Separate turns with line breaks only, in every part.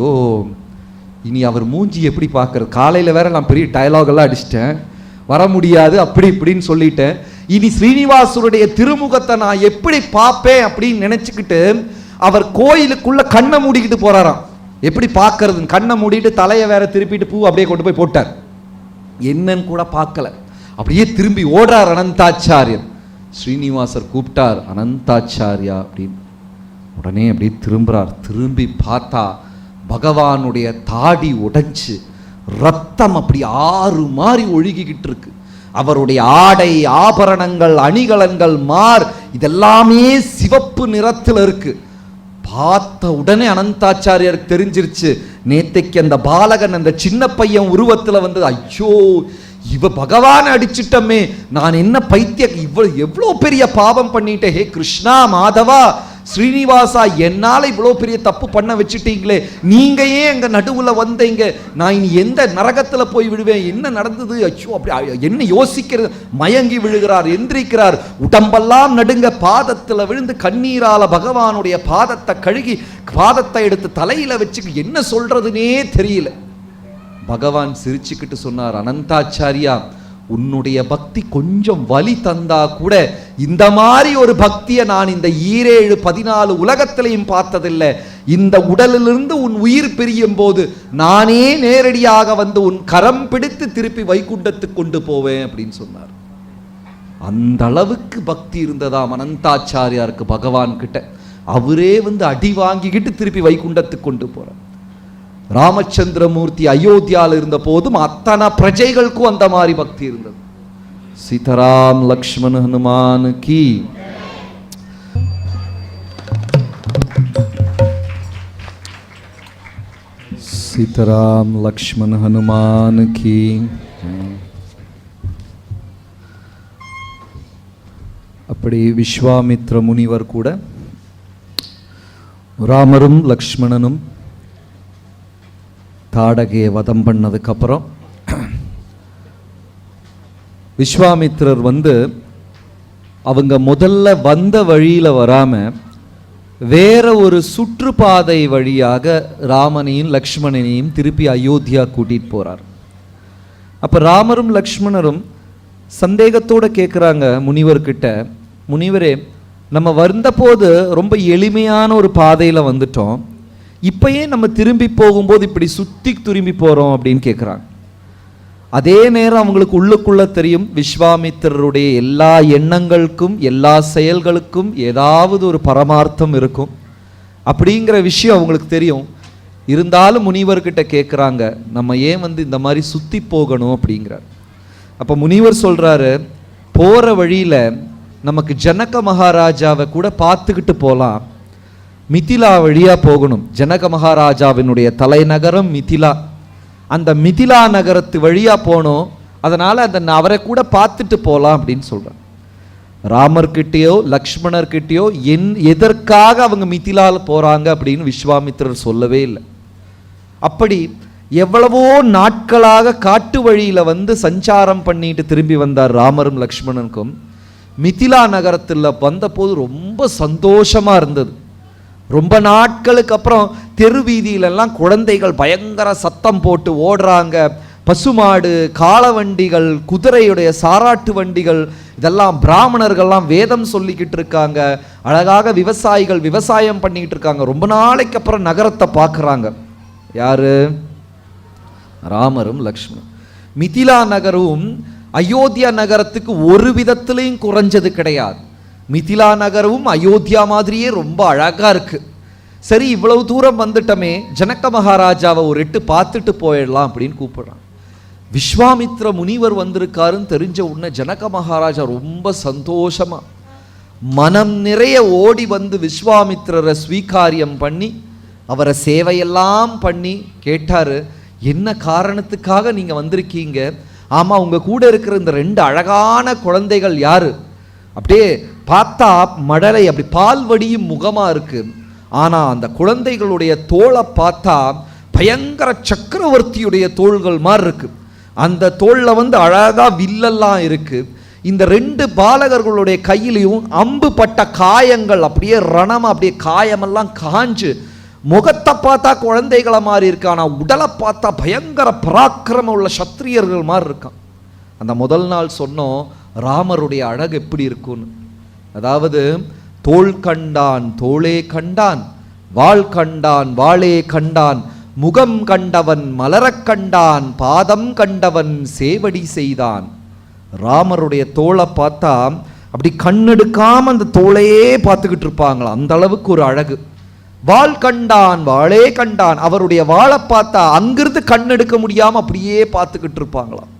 ஓ இனி அவர் மூஞ்சி எப்படி பார்க்கறது? காலையில் வேற நான் பெரிய டயலாக் எல்லாம் அடிச்சிட்டேன். வர முடியாது அப்படி இப்படின்னு சொல்லிட்டேன். இனி ஸ்ரீனிவாசருடைய திருமுகத்தை நான் எப்படி பார்ப்பேன் அப்படின்னு நினச்சிக்கிட்டு அவர் கோயிலுக்குள்ள கண்ணை மூடிக்கிட்டு போறாராம். எப்படி பார்க்கறது கண்ணை மூடிட்டு தலையை வேற திருப்பிட்டு பூ அப்படியே கொண்டு போய் போட்டார். என்னன்னு கூட பார்க்கல. அப்படியே திரும்பி ஓடுறார் அனந்தாச்சாரியர். ஸ்ரீனிவாசர் கூப்பிட்டார் அனந்தாச்சாரியா அப்படின்னு. உடனே அப்படியே திரும்புறார். திரும்பி பார்த்தா பகவானுடைய தாடி உடைஞ்சு ரத்தம் அப்படி ஆறு மாறி ஒழுகிக்கிட்டு இருக்கு. அவருடைய ஆடை ஆபரணங்கள் அணிகலன்கள் மார் இதெல்லாமே சிவப்பு நிறத்தில் இருக்கு. பார்த்த உடனே அனந்தாச்சாரியருக்கு தெரிஞ்சிருச்சு நேத்தைக்கு அந்த பாலகன் அந்த சின்ன பையன் உருவத்துல வந்தது ஐயோ இவ பகவானை அடிச்சிட்டமே நான் என்ன பைத்திய இவ்வளவு எவ்வளோ பெரிய பாவம் பண்ணிட்டேன் ஹே கிருஷ்ணா மாதவா ஸ்ரீனிவாசா என்னால் இவ்வளோ பெரிய தப்பு பண்ண வச்சுட்டீங்களே? நீங்கள் ஏன் எங்கள் நடுவில் வந்தீங்க? நான் இனி எந்த நரகத்தில் போய் விடுவேன்? என்ன நடந்தது? ஐயோ அப்படி என்ன யோசிக்கிறது? மயங்கி விழுகிறார் எந்திரிக்கிறார். உடம்பெல்லாம் நடுங்க பாதத்தில் விழுந்து கண்ணீரால் பகவானுடைய பாதத்தை கழுகி பாதத்தை எடுத்து தலையில் வச்சு என்ன சொல்கிறதுனே தெரியல. பகவான் சிரிச்சுக்கிட்டு சொன்னார் அனந்தாச்சாரியா உன்னுடைய பக்தி கொஞ்சம் வலி தந்தா கூட இந்த மாதிரி ஒரு பக்தியை நான் இந்த ஈரேழு பதினாலு உலகத்திலையும் பார்த்ததில்லை. இந்த உடலிலிருந்து உன் உயிர் பிரியும் போது நானே நேரடியாக வந்து உன் கரம் பிடித்து திருப்பி வைகுண்டத்துக்கு கொண்டு போவேன் அப்படின்னு சொன்னார். அந்த அளவுக்கு பக்தி இருந்ததாம் அனந்தாச்சாரியாருக்கு பகவான் கிட்ட அவரே வந்து அடி வாங்கிக்கிட்டு திருப்பி வைகுண்டத்துக்கு கொண்டு போறார். ராமச்சந்திரமூர்த்தி அயோத்தியால இருந்த போதும் அத்தனை பிரஜைகளுக்கும் அந்த மாதிரி பக்தி இருந்தது. சீதராம் லக்ஷ்மண் ஹனுமான் கி. சீதராம் லக்ஷ்மண் ஹனுமான் கி. அப்படி விஸ்வாமித்ர முனிவர் கூட ராமரும் லக்ஷ்மணனும் தாடகையை வதம் பண்ணதுக்கப்புறம் விஸ்வாமித்திரர் வந்து அவங்க முதல்ல வந்த வழியில் வராமல் வேற ஒரு சுற்றுப்பாதை வழியாக ராமனையும் லக்ஷ்மணனையும் திருப்பி அயோத்தியா கூட்டிகிட்டு போகிறார் அப்போ ராமரும் லக்ஷ்மணரும் சந்தேகத்தோடு கேட்குறாங்க முனிவர்கிட்ட. முனிவரே நம்ம வந்தபோது ரொம்ப எளிமையான ஒரு பாதையில் வந்துட்டோம். இப்பயே நம்ம திரும்பி போகும்போது இப்படி சுத்தி திரும்பி போறோம் அப்படின்னு கேட்குறாங்க அதே நேரம் அவங்களுக்கு உள்ளுக்குள்ள தெரியும் விஸ்வாமித்திரருடைய எல்லா எண்ணங்களுக்கும் எல்லா செயல்களுக்கும் ஏதாவது ஒரு பரமார்த்தம் இருக்கும். அப்படிங்கிற விஷயம் அவங்களுக்கு தெரியும். இருந்தாலும் முனிவர்கிட்ட கேட்குறாங்க நம்ம ஏன் வந்து இந்த மாதிரி சுத்தி போகணும் அப்படிங்கிறார். அப்போ முனிவர் சொல்றாரு போற வழியில நமக்கு ஜனக மகாராஜாவை கூட பார்த்துக்கிட்டு போகலாம் மிதிலா வழியா போகணும். ஜனக மகாராஜாவினுடைய தலைநகரம் மிதிலா. அந்த மிதிலா நகரத்து வழியா போனோம். அதனால அந்த அவரை கூட பார்த்துட்டு போகலாம் அப்படின்னு சொல்றார் ராமர்கிட்டயோ லக்ஷ்மணர்கிட்டயோ என் எதற்காக அவங்க மிதிலால் போறாங்க அப்படின்னு விஸ்வாமித்திரர் சொல்லவே இல்லை. அப்படி எவ்வளவோ நாட்களாக காட்டு வழியில் வந்து சஞ்சாரம் பண்ணிட்டு திரும்பி வந்தார் ராமரும் லக்ஷ்மணனுக்கும். மிதிலா நகரத்தில் வந்தபோது ரொம்ப சந்தோஷமாக இருந்தது. ரொம்ப நாட்களுக்கு அப்புறம் தெரு வீதியிலெல்லாம் குழந்தைகள் பயங்கர சத்தம் போட்டு ஓடுறாங்க. பசுமாடு காலவண்டிகள் குதிரையுடைய சாராட்டு வண்டிகள் இதெல்லாம் பிராமணர்கள்லாம் வேதம் சொல்லிக்கிட்டு இருக்காங்க. அழகாக விவசாயிகள் விவசாயம் பண்ணிக்கிட்டு இருக்காங்க. ரொம்ப நாளைக்கு அப்புறம் நகரத்தை பார்க்குறாங்க. யாரு? ராமரும் லக்ஷ்மணும். மிதிலா நகரும் அயோத்தியா நகரத்துக்கு ஒரு விதத்திலையும் குறைஞ்சது கிடையாது. மிதிலா நகரமும் அயோத்தியா மாதிரியே ரொம்ப அழகாக இருக்குது சரி இவ்வளவு தூரம் வந்துட்டோமே ஜனக்க மகாராஜாவை ஒரு எட்டு பார்த்துட்டு போயிடலாம் அப்படின்னு கூப்பிடுறான் விஸ்வாமித்ர முனிவர் வந்திருக்காருன்னு தெரிஞ்ச உடனே ஜனக மகாராஜா ரொம்ப சந்தோஷமாக மனம் நிறைய ஓடி வந்து விஸ்வாமித்ரரை ஸ்வீகாரியம் பண்ணி அவரை சேவையெல்லாம் பண்ணி கேட்டாரு என்ன காரணத்துக்காக நீங்கள் வந்திருக்கீங்க? ஆமாம் உங்கள் கூட இருக்கிற இந்த ரெண்டு அழகான குழந்தைகள் யார்? அப்படியே பார்த்தா மடலை அப்படி பால் வடியும் முகமா இருக்கு. ஆனால் அந்த குழந்தைகளுடைய தோலை பார்த்தா பயங்கர சக்கரவர்த்தியுடைய தோள்கள் மாதிரி இருக்கு. அந்த தோளில் வந்து அழகா வில்லெல்லாம் இருக்கு. இந்த ரெண்டு பாலகர்களுடைய கையிலையும் அம்பு பட்ட காயங்கள் அப்படியே ரணம் அப்படியே காயமெல்லாம் காஞ்சு முகத்தை பார்த்தா குழந்தைகளை மாதிரி இருக்கு. ஆனால் உடலை பார்த்தா பயங்கர பராக்கிரமம் உள்ள சத்திரியர்கள் மாதிரி இருக்கான். அந்த முதல் நாள் சொன்னோம் ராமருடைய அழகு எப்படி இருக்கும்னு. அதாவது தோள் கண்டான் தோளே கண்டான் வாள் கண்டான் வாளே கண்டான் முகம் கண்டவன் மலரக் கண்டான் பாதம் கண்டவன் சேவடி செய்தான். ராமருடைய தோளை பார்த்தா அப்படி கண்ணெடுக்காம அந்த தோளையே பார்த்துக்கிட்டு இருப்பாங்களாம். அந்த அளவுக்கு ஒரு அழகு. வாள் கண்டான் வாளே கண்டான் அவருடைய வாளை பார்த்தா அங்கிருந்து கண்ணெடுக்க முடியாம அப்படியே பார்த்துக்கிட்டு இருப்பாங்களாம்.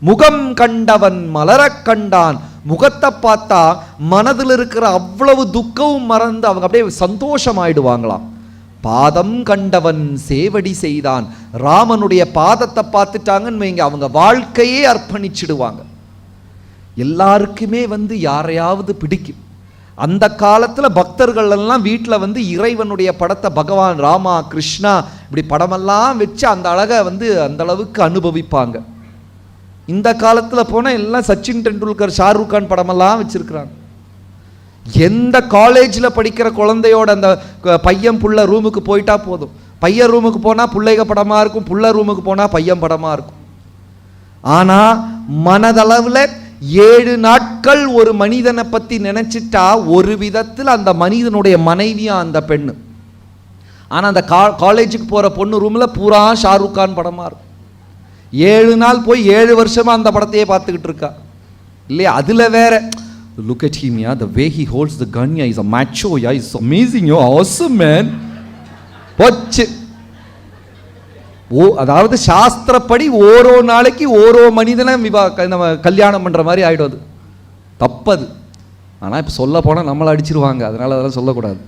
முகம் கண்டவன் மலரக் கண்டான் முகத்தை பார்த்தா மனதில் இருக்கிற அவ்வளவு துக்கமும் மறந்து அவங்க அப்படியே சந்தோஷமாயிடுவாங்களாம். பாதம் கண்டவன் சேவடி செய்தான். ராமனுடைய பாதத்தை பார்த்துட்டாங்கன்னு வைங்க அவங்க வாழ்க்கையே அர்ப்பணிச்சிடுவாங்க. எல்லாருக்குமே வந்து யாரையாவது பிடிக்கும். அந்த காலத்தில் பக்தர்கள் எல்லாம் வீட்டில் வந்து இறைவனுடைய படத்தை பகவான் ராமா கிருஷ்ணா இப்படி படமெல்லாம் வச்சு அந்த அழகை வந்து அந்த அளவுக்கு அனுபவிப்பாங்க. இந்த காலத்தில் போனால் எல்லாம் சச்சின் டெண்டுல்கர் ஷாருக் கான் படமெல்லாம் வச்சுருக்குறாங்க. எந்த காலேஜில் படிக்கிற குழந்தையோட அந்த பையன் புள்ள ரூமுக்கு போயிட்டா போதும். பையன் ரூமுக்கு போனால் பிள்ளைக படமாக இருக்கும் புள்ள ரூமுக்கு போனால் பையன் படமாக இருக்கும். ஆனால் மனதளவில் ஏழு நாட்கள் ஒரு மனிதனை பற்றி நினச்சிட்டா ஒரு விதத்தில் அந்த மனிதனுடைய மனைவியாக அந்த பெண்ணு. ஆனால் அந்த கா காலேஜுக்கு போகிற பொண்ணு ரூமில் பூரா ஷாருக் கான் படமாக இருக்கும். ஏழு நாள் போய் ஏழு வருஷமாக அந்த படத்தையே பார்த்துக்கிட்டு இருக்கா. இல்லையா? அதில் வேற look at him yeah the way he holds the gun yeah is a macho yeah is amazing yo awesome man போச்சு. ஓ அதாவது சாஸ்திரப்படி ஓரோ நாளைக்கு ஓரோ மனிதனை விவா நம்ம கல்யாணம் பண்ணுற மாதிரி ஆகிடும் அது. தப்பது. ஆனால் இப்போ சொல்ல போனால் நம்மளை அடிச்சிருவாங்க. அதனால அதெல்லாம் சொல்லக்கூடாது.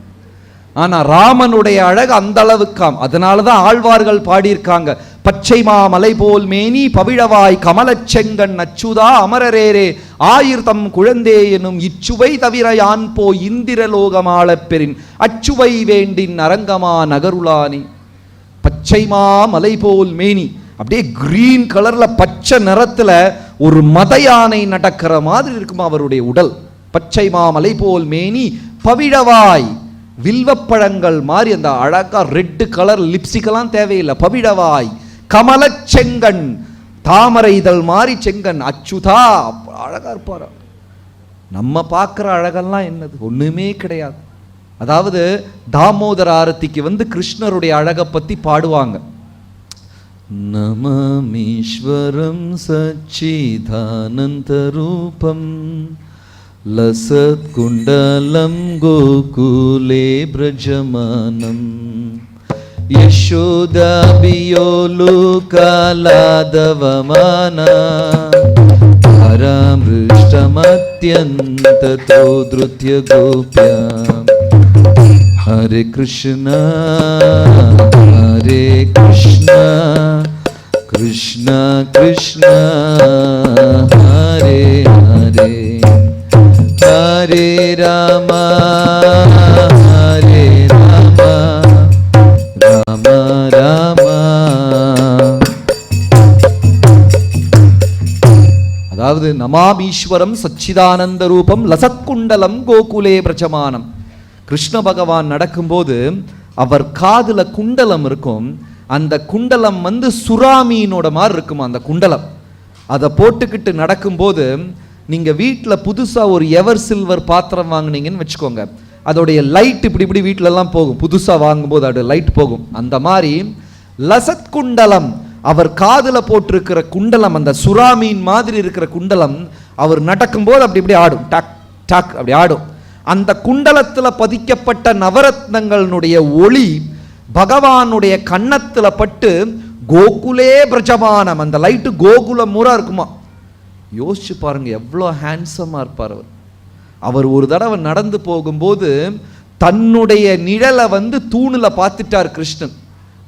ஆனால் ராமனுடைய அழகு அந்த அளவுக்காம் அதனால தான் ஆழ்வார்கள் பாடியிருக்காங்க. பச்சை மாமலை போல் மேனி பவிழவாய் கமலச்செங்கண் அச்சுதா அமரரேரே ஆயிர்தம் குழந்தே எனும் இச்சுவை தவிர யான் போ இந்திரலோகமாளப் பெறின். அச்சுவை வேண்டின் அரங்கமா நகருளானி. பச்சை மலை போல் மேனி அப்படியே கிரீன் கலர்ல பச்சை நிறத்துல ஒரு மத யானை நடக்கிற மாதிரி இருக்குமா அவருடைய உடல். பச்சை மலை போல் மேனி பவிழவாய் வில்வப்பழங்கள் மாதிரி அந்த அழகா ரெட்டு கலர் லிப்ஸ்டிக்கெல்லாம் தேவையில்லை. பவிழவாய் கமலச் செங்கன் தாமரை இதழ் மாதிரி செங்கன் அச்சுதா அழகா இருப்பார்? நம்ம பார்க்குற அழகெல்லாம் என்னது? ஒன்றுமே கிடையாது. அதாவது தாமோதர ஆரத்திக்கு வந்து கிருஷ்ணருடைய அழகை பற்றி பாடுவாங்க. நமமீஸ்வரம் சச்சிதானந்தரூபம் லசத்குண்டலம் கோகுலே பிரஜமானம் ಯಶೋದಾಭಿಯೋಲು ಕಾಲಾದವಮಾನ ಪರಾಮೃಷ್ಟಮತ್ಯಂತೋ ಧೃತ್ಯ ಗೋಪ್ಯ ಹರೆ ಕೃಷ್ಣ ಹರೆ ಕೃಷ್ಣ ಕೃಷ್ಣ நமாமீஸ்வரம் சச்சிதானந்த ரூபம் லசத்குண்டலம் கோகுலே பிரஜமானம் கிருஷ்ண பகவான் நடக்கும்போது அவர் காதில் குண்டலம் இருக்கும். அந்த குண்டலம் வந்து சுறாமீனோட மாதிரி இருக்கும் அந்த குண்டலம்? அதை போட்டுக்கிட்டு நடக்கும்போது நீங்கள் வீட்டில் புதுசாக ஒரு எவர் சில்வர் பாத்திரம் வாங்குனீங்கன்னு வச்சுக்கோங்க. அதோடைய லைட் இப்படி இப்படி வீட்டிலலாம் போகும். புதுசாக வாங்கும்போது அது லைட் போகும். அந்த மாதிரி லசத் குண்டலம் அவர் காதில் போட்டிருக்கிற குண்டலம் அந்த சுறாமீன் மாதிரி இருக்கிற குண்டலம் அவர் நடக்கும்போது அப்படி இப்படி ஆடும். டக் டக் அப்படி ஆடும். அந்த குண்டலத்தில் பதிக்கப்பட்ட நவரத்னங்களுடைய ஒளி பகவானுடைய கன்னத்தில் பட்டு கோகுலே பிரஜமானம். அந்த லைட்டு கோகுலம் முறை இருக்குமா? யோசிச்சு பாருங்க எவ்வளோ ஹேண்ட்ஸமாக இருப்பார் அவர். அவர் ஒரு தடவை நடந்து போகும்போது தன்னுடைய நிழலை வந்து தூணில் பார்த்துட்டார் கிருஷ்ணன்.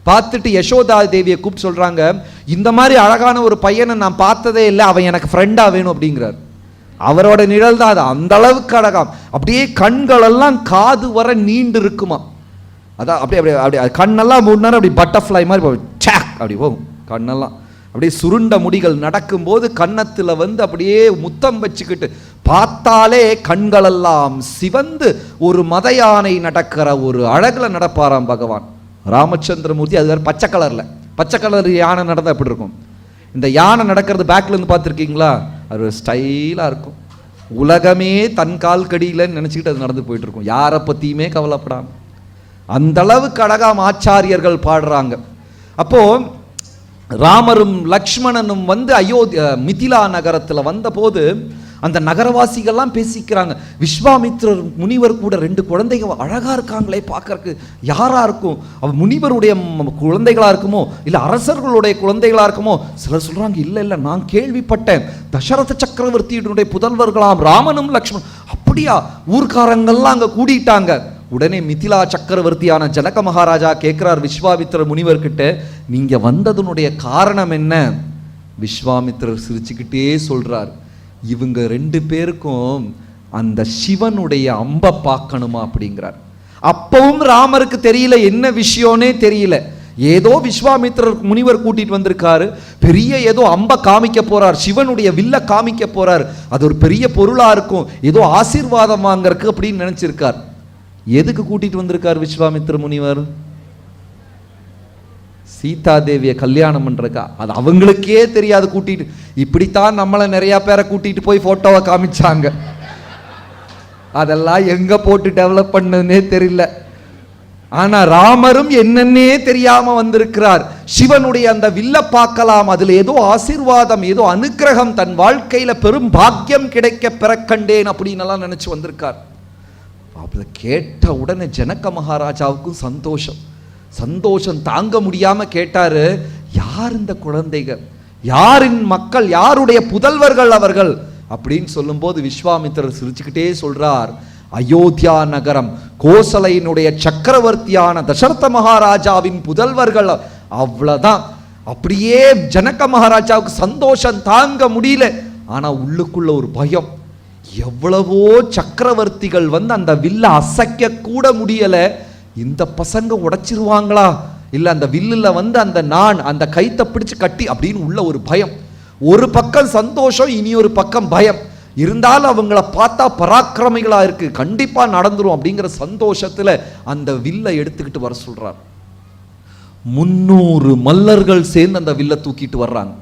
பார்த்துட்டு யசோதா தேவியை கூப்பிட்டு சொல்கிறாங்க இந்த மாதிரி அழகான ஒரு பையனை நான் பார்த்ததே இல்லை அவன் எனக்கு ஃப்ரெண்டாக வேணும் அப்படிங்கிறார். அவரோட நிழல் தான் அது அந்த அளவுக்கு அழகாம். அப்படியே கண்களெல்லாம் காது வர நீண்டு இருக்குமா. அதான் அப்படியே அப்படியே அப்படியே கண்ணெல்லாம் மூணு நேரம் அப்படி பட்டர்ஃப்ளை மாதிரி போகும். அப்படி போகும் கண்ணெல்லாம். அப்படியே சுருண்ட முடிகள் நடக்கும்போது கன்னத்தில் வந்து அப்படியே முத்தம் வச்சுக்கிட்டு பார்த்தாலே கண்களெல்லாம் சிவந்து ஒரு மதயானை நடக்கிற ஒரு அழகில் நடப்பாராம் பகவான். ராமச்சந்திரமூர்த்தி அது வேறு பச்சை கலரில். பச்சை கலர் யானை நடந்தால் எப்படி இருக்கும்? இந்த யானை நடக்கிறது பேக்லேருந்து பார்த்துருக்கீங்களா? அது ஒரு ஸ்டைலாக இருக்கும். உலகமே தன் கால் கடியிலன்னு நினச்சிக்கிட்டு அது நடந்து போயிட்டுருக்கும் யாரை பற்றியுமே கவலைப்படாமல் அந்தளவு அளவுக்கு அழகாம் ஆச்சாரியர்கள் பாடுறாங்க. அப்போது ராமரும் லக்ஷ்மணனும் வந்து அயோத்தியா மிதிலா நகரத்தில் வந்தபோது அந்த நகரவாசிகள்லாம் பேசிக்கிறாங்க. விஸ்வாமித்ரர் முனிவர் கூட ரெண்டு குழந்தைங்க அழகா இருக்காங்களே பார்க்கறக்கு. யாராக இருக்கும்? அவ முனிவருடைய குழந்தைகளாக குழந்தைகளா இருக்குமோ? இல்லை அரசர்களுடைய குழந்தைகளா இருக்குமோ? சிலர் சொல்றாங்க இல்லை இல்லை நான் கேள்விப்பட்டேன். தசரத சக்கரவர்த்தியினுடைய புதல்வர்களாம் ராமனும் லக்ஷ்மண் அப்படியா? ஊர்க்காரங்கள்லாம் அங்க கூடிட்டாங்க. உடனே மிதிலா சக்கரவர்த்தியான ஜனக மகாராஜா கேட்குறார் விஸ்வாமித்திர முனிவர்கிட்ட நீங்க வந்ததுனுடைய காரணம் என்ன? விஸ்வாமித்திரர் சிரிச்சுக்கிட்டே சொல்கிறார் இவங்க ரெண்டு பேருக்கும் அந்த சிவனுடைய அம்ப பார்க்கணுமா அப்படிங்கிறார். அப்பவும் ராமருக்கு தெரியல என்ன விஷயம்னே தெரியல. ஏதோ விஸ்வாமித்திரர் முனிவர் கூட்டிட்டு வந்திருக்காரு. பெரிய ஏதோ அம்ப காமிக்க போறார். சிவனுடைய வில்ல காமிக்க போறார். அது ஒரு பெரிய பொருளா இருக்கும். ஏதோ ஆசீர்வாதம் வாங்கறதுக்கு அப்படின்னு நினைச்சிருக்கார். எதுக்கு கூட்டிட்டு வந்திருக்கார் விஸ்வாமித்திர முனிவர்? சீதா தேவியை கல்யாணம் பண்ணுறக்கா அது அவங்களுக்கே தெரியாது கூட்டிகிட்டு இப்படித்தான் நம்மளை நிறையா பேரை கூட்டிகிட்டு போய் ஃபோட்டோவை காமிச்சாங்க. அதெல்லாம் எங்கே போட்டு டெவலப் பண்ணதுன்னே தெரியல. ஆனால் ராமரும் என்னன்னே தெரியாமல் வந்திருக்கிறார். சிவனுடைய அந்த வில்ல பார்க்கலாம் அதில் ஏதோ ஆசீர்வாதம் ஏதோ அனுக்கிரகம் தன் வாழ்க்கையில் பெரும் பாக்கியம் கிடைக்க பிறக்கண்டேன் அப்படின்னு எல்லாம் நினைச்சு வந்திருக்கார். அதை கேட்ட உடனே ஜனக மகாராஜாவுக்கும் சந்தோஷம். சந்தோஷம் தாங்க முடியாமல் கேட்டாரு யார் இந்த குழந்தைகள்? யாரின் மக்கள்? யாருடைய புதல்வர்கள் அவர்கள்? அப்படின்னு சொல்லும்போது விஸ்வாமித்திரர் சிரிச்சுக்கிட்டே சொல்கிறார் அயோத்தியா நகரம் கோசலையினுடைய சக்கரவர்த்தியான தசரத மகாராஜாவின் புதல்வர்கள் அவ்வளோதான் அப்படியே ஜனக மகாராஜாவுக்கு சந்தோஷம் தாங்க முடியல. ஆனால் உள்ளுக்குள்ள ஒரு பயம். எவ்வளவோ சக்கரவர்த்திகள் வந்து அந்த வில்ல அசைக்க கூட முடியலை. இந்த பசங்க உடைச்சிருவாங்களா? இல்லை அந்த வில்லில் வந்து அந்த நான் அந்த கைத்தை பிடிச்சு கட்டி அப்படின்னு உள்ள ஒரு பயம். ஒரு பக்கம் சந்தோஷம் இனி ஒரு பக்கம் பயம். இருந்தாலும் அவங்கள பார்த்தா பராக்கிரமிகளாக இருக்கு. கண்டிப்பாக நடந்துரும் அப்படிங்கிற சந்தோஷத்தில் அந்த வில்லை எடுத்துக்கிட்டு வர சொல்கிறார் முன்னூறு மல்லர்கள் சேர்ந்து அந்த வில்லை தூக்கிட்டு வர்றாங்க.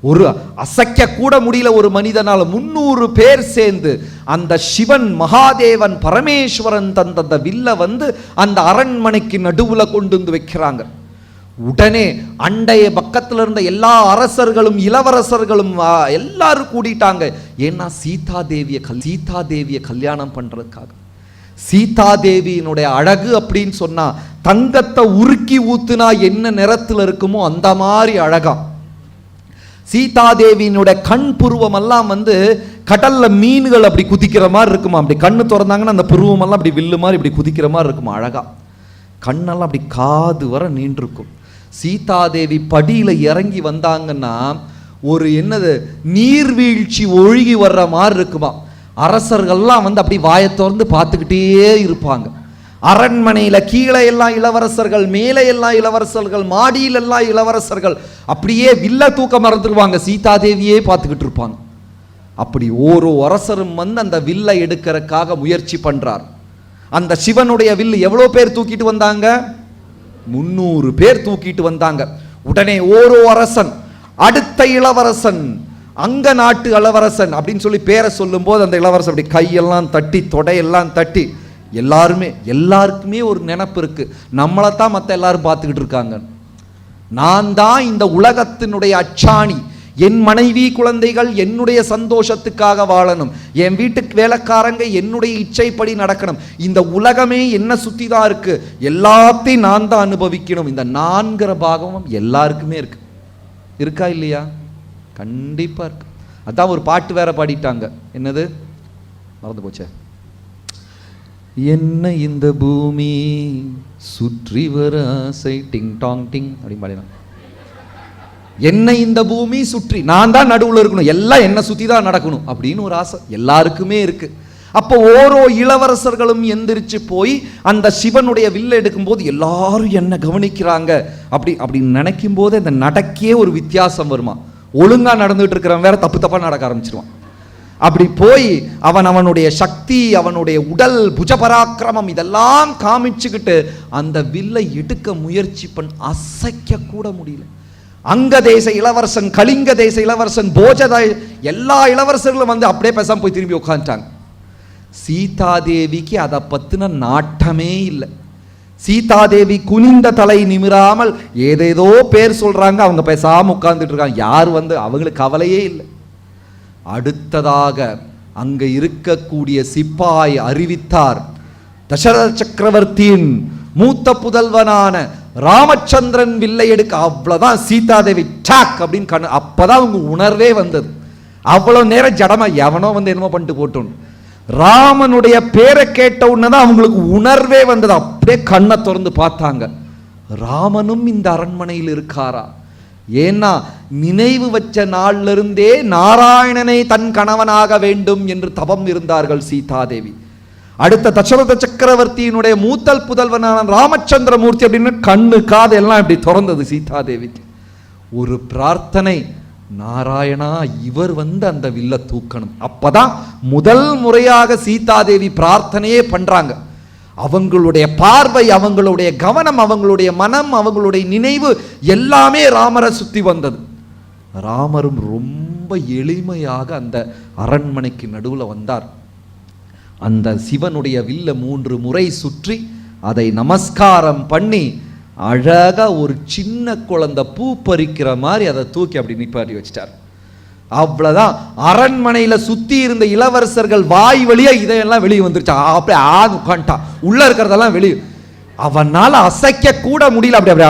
ஒரு அசைக்க கூட முடியல ஒரு மனிதனால். முன்னூறு பேர் சேர்ந்து அந்த சிவன் மகாதேவன் பரமேஸ்வரன் தந்த அந்த வில்ல வந்து அந்த அரண்மனைக்கு நடுவுல கொண்டு வந்து வைக்கிறாங்க. உடனே அண்டைய பக்கத்துல இருந்த எல்லா அரசர்களும் இளவரசர்களும் எல்லாரும் கூடிட்டாங்க. ஏன்னா சீதா தேவியை கல் சீதா தேவியை கல்யாணம் பண்றதுக்காக. சீதா தேவியினுடைய அழகு அப்படின்னு சொன்னா தங்கத்தை உருக்கி ஊத்துனா என்ன நிறத்துல இருக்குமோ அந்த மாதிரி அழகா. சீதாதேவியினுடைய கண் புருவம் எல்லாம் வந்து கடல்ல மீன்கள் அப்படி குதிக்கிற மாதிரி இருக்குமா? அப்படி கண்ணு திறந்தாங்கன்னா அந்த புருவம் எல்லாம் அப்படி வில்லு மாதிரி இப்படி குதிக்கிற மாதிரி இருக்குமா? அழகா. கண்ணெல்லாம் அப்படி காது வர நீண்டிருக்கும். சீதாதேவி படியில் இறங்கி வந்தாங்கன்னா ஒரு என்னது? நீர்வீழ்ச்சி ஒழுகி வர்ற மாதிரி இருக்குமா? அரசர்கள்லாம் வந்து அப்படி வாயை திறந்து பார்த்துக்கிட்டே இருப்பாங்க. அரண்மனையில் கீழே எல்லாம் இளவரசர்கள் மேலே எல்லாம் இளவரசர்கள் மாடியில் எல்லாம் இளவரசர்கள் அப்படியே வில்ல தூக்க மறந்துடுவாங்க சீதாதேவியே பார்த்துக்கிட்டு இருப்பாங்க. அப்படி ஓரோ அரசரும் வந்து அந்த வில்லை எடுக்கிறதுக்காக முயற்சி பண்றார். அந்த சிவனுடைய வில்லு எவ்வளோ பேர் தூக்கிட்டு வந்தாங்க? முந்நூறு பேர் தூக்கிட்டு வந்தாங்க. உடனே ஓரோ அரசன் அடுத்த இளவரசன் அங்க நாட்டு இளவரசன் அப்படின்னு சொல்லி பேரை சொல்லும்போது அந்த இளவரசன் அப்படி கையெல்லாம் தட்டி தொடையெல்லாம் தட்டி எல்லாருமே எல்லாருக்குமே ஒரு நினப்பு இருக்குது நம்மளை தான் மற்ற எல்லாரும் பார்த்துக்கிட்டு இருக்காங்க. நான் தான் இந்த உலகத்தினுடைய அச்சாணி. என் மனைவி குழந்தைகள் என்னுடைய சந்தோஷத்துக்காக வாழணும். என் வீட்டுக்கு வேலைக்காரங்க என்னுடைய இச்சைப்படி நடக்கணும். இந்த உலகமே என்ன சுற்றி தான் இருக்கு. எல்லாத்தையும் நான் தான் அனுபவிக்கணும். இந்த நான்கிற பாகமும் எல்லாருக்குமே இருக்கு. இருக்கா இல்லையா? கண்டிப்பாக இருக்கு. அதான் ஒரு பாட்டு வேற பாடிட்டாங்க. என்னது? மறந்து போச்சே. என்ன இந்த பூமி? சுற்றி வர ஆசை. டிங் டாங் டிங் அப்படின்னு பாடினான் என்ன இந்த பூமி? சுற்றி. நான் தான் நடுவுல இருக்கணும். எல்லாம் என்ன சுற்றி தான் நடக்கணும் அப்படின்னு ஒரு ஆசை. எல்லாருக்குமே இருக்கு. அப்போ ஓரோ இளவரசர்களும் எந்திரிச்சு போய் அந்த சிவனுடைய வில்ல எடுக்கும்போது எல்லாரும் என்ன கவனிக்கிறாங்க. அப்படி அப்படின்னு நினைக்கும் போது அந்த நடக்கே ஒரு வித்தியாசம் வருமா? ஒழுங்கா நடந்துட்டு இருக்கிறவன் வேற தப்பு தப்பாக நடக்க ஆரம்பிச்சிருவான். அப்படி போய் அவன் அவனுடைய சக்தி அவனுடைய உடல் புஜபராக்கிரமம் இதெல்லாம் காமிச்சுக்கிட்டு அந்த வில்லை எடுக்க முயற்சி பண் அசைக்க கூட முடியல. அங்க தேச இளவரசன் கலிங்க தேச இளவரசன் போஜதா எல்லா இளவரசர்களும் வந்து அப்படியே பேசாமல் போய் திரும்பி உட்காந்துட்டாங்க சீதாதேவிக்கு அதை பற்றின நாட்டமே இல்லை. சீதாதேவி குனிந்த தலை நிமிராமல் ஏதேதோ பேர் சொல்கிறாங்க அவங்க பேசாமல் உட்கார்ந்துட்டு இருக்காங்க. யார் வந்து? அவங்களுக்கு கவலையே இல்லை. அடுத்ததாக அங்கு இருக்கக்கூடிய சிப்பாய் அறிவித்தார். தசரத சக்கரவர்த்தியின் மூத்த புதல்வனான ராமச்சந்திரன் வில்லை எடுக்க அவ்வளோதான் சீதாதேவி டாக் அப்படின்னு கண் அப்போ தான் அவங்க உணர்வே வந்தது. அவ்வளோ நேரம் ஜடமா எவனோ வந்து என்னமோ பண்ணிட்டு போட்டோன்னு. ராமனுடைய பேரை கேட்ட உடனே தான் அவங்களுக்கு உணர்வே வந்தது. அப்படியே கண்ணை திறந்து பார்த்தாங்க. ராமனும் இந்த அரண்மனையில் இருக்காரா? ஏன்னா நினைவு வச்ச நாள்ல இருந்தே நாராயணனை தன் கணவனாக வேண்டும் என்று தவம் இருந்தார்கள் சீதாதேவி. அடுத்த தசரத சக்கரவர்த்தியினுடைய மூத்தல் புதல்வனான ராமச்சந்திரமூர்த்தி அப்படின்னு கண்ணு காது எல்லாம் இப்படி திறந்தது சீதாதேவிக்கு. ஒரு பிரார்த்தனை நாராயணா இவர் வந்து அந்த வில்ல தூக்கணும். அப்பதான் முதல் முறையாக சீதாதேவி பிரார்த்தனையே பண்றாங்க. அவங்களுடைய பார்வை அவங்களுடைய கவனம் அவங்களுடைய மனம் அவங்களுடைய நினைவு எல்லாமே ராமரை சுற்றி வந்தது. ராமரும் ரொம்ப எளிமையாக அந்த அரண்மனைக்கு நடுவில் வந்தார். அந்த சிவனுடைய வில்ல மூன்று முறை சுற்றி அதை நமஸ்காரம் பண்ணி அழகாக ஒரு சின்ன குழந்தை பூ பறிக்கிற மாதிரி அதை தூக்கி அப்படி நிப்பாட்டி வச்சிட்டார். அவ்வளவுதான். அரண்மனையில சுத்தி இருந்த இளவரசர்கள் வாய் வழியா இதையெல்லாம் வெளியே வந்துருச்சா? அப்படியே ஆ உட்காந்துட்டான் உள்ள இருக்கிறதெல்லாம் வெளியே. அவனால அசைக்க கூட முடியல. அப்படி அப்படி